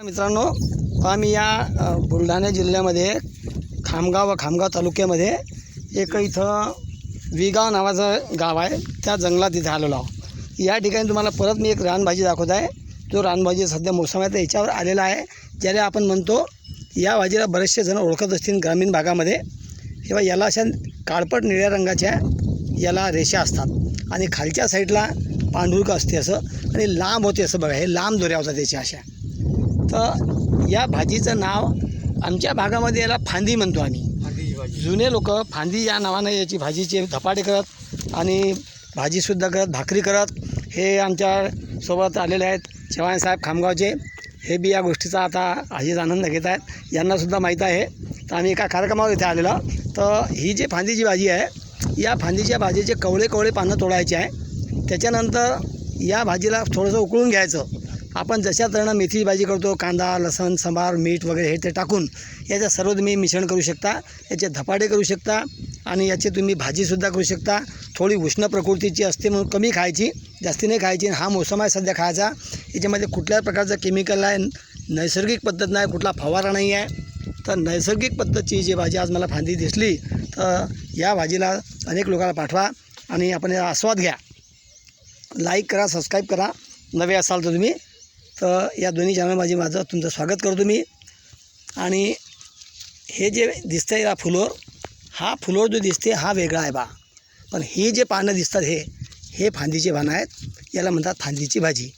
मित्रांनो आम्ही या बुलढाणा जिल्ह्यामध्ये खामगाव व खामगाव तालुक्यामध्ये एक इथं विगाव नावाचं गाव आहे. त्या जंगलात इथे आलेलो आहोत. या ठिकाणी तुम्हाला परत मी एक रानभाजी दाखवत आहे. जो रानभाजी सध्या मोसम आहे तर याच्यावर आलेला आहे. ज्याला आपण म्हणतो या भाजीला बरेचसे जण ओळखत असतील ग्रामीण भागामध्ये. किंवा याला अशा काळपट निळ्या रंगाच्या याला रेषा असतात. आणि खालच्या साईडला पांढुरक असते असं. आणि लांब होते असं बघा. हे लांब दोऱ्या होतात त्याच्या अशा. तर या भाजीचं नाव आमच्या भागामध्ये याला फांदी म्हणतो आम्ही. जुने लोक फांदी या नावानं याची भाजीचे धपाटे करत आणि भाजीसुद्धा करत भाकरी करत हे आमच्यासोबत आलेले आहेत चव्हाण साहेब खामगावचे. हे बी या गोष्टीचा आता आजीच आनंद घेत आहेत. यांनासुद्धा माहीत आहे. तर आम्ही एका कार्यक्रमावर इथे आलेलो तर ही जी फांदीची भाजी आहे या फांदीच्या भाजीचे कवळे कवळे पानं तोडायचे आहे. त्याच्यानंतर या भाजीला थोडंसं उकळून घ्यायचं. आपण जशा तऱ्हेनं मेथीची भाजी करतो कांदा लसण सांबार मीठ वगैरे हे ते टाकून याचं सर्व तुम्ही मिश्रण करू शकता याचे धपाटे करू शकता आणि याची तुम्ही भाजीसुद्धा करू शकता. थोडी उष्ण प्रकृतीची असते म्हणून कमी खायची जास्ती नाही खायची. हा मोसम आहे सध्या खायचा. याच्यामध्ये कुठल्याच प्रकारचं केमिकल आहे नैसर्गिक पद्धत नाही कुठला फवारा नाही आहे. तर नैसर्गिक पद्धतची जी भाजी आज मला फांदी दिसली तर या भाजीला अनेक लोकांना पाठवा आणि आपण याचा आस्वाद घ्या. लाईक करा सबस्क्राईब करा. नवे असाल तर तुम्ही तर या दोन्ही चॅनलमध्ये माझं तुमचं स्वागत करतो मी. आणि हे जे दिसतं आहे या फुलोर हा फुलोर जो दिसते हा वेगळा आहे बा. पण ही जे पानं दिसतात हे हे फांदीचे पानं आहेत. याला म्हणतात फांदीची भाजी.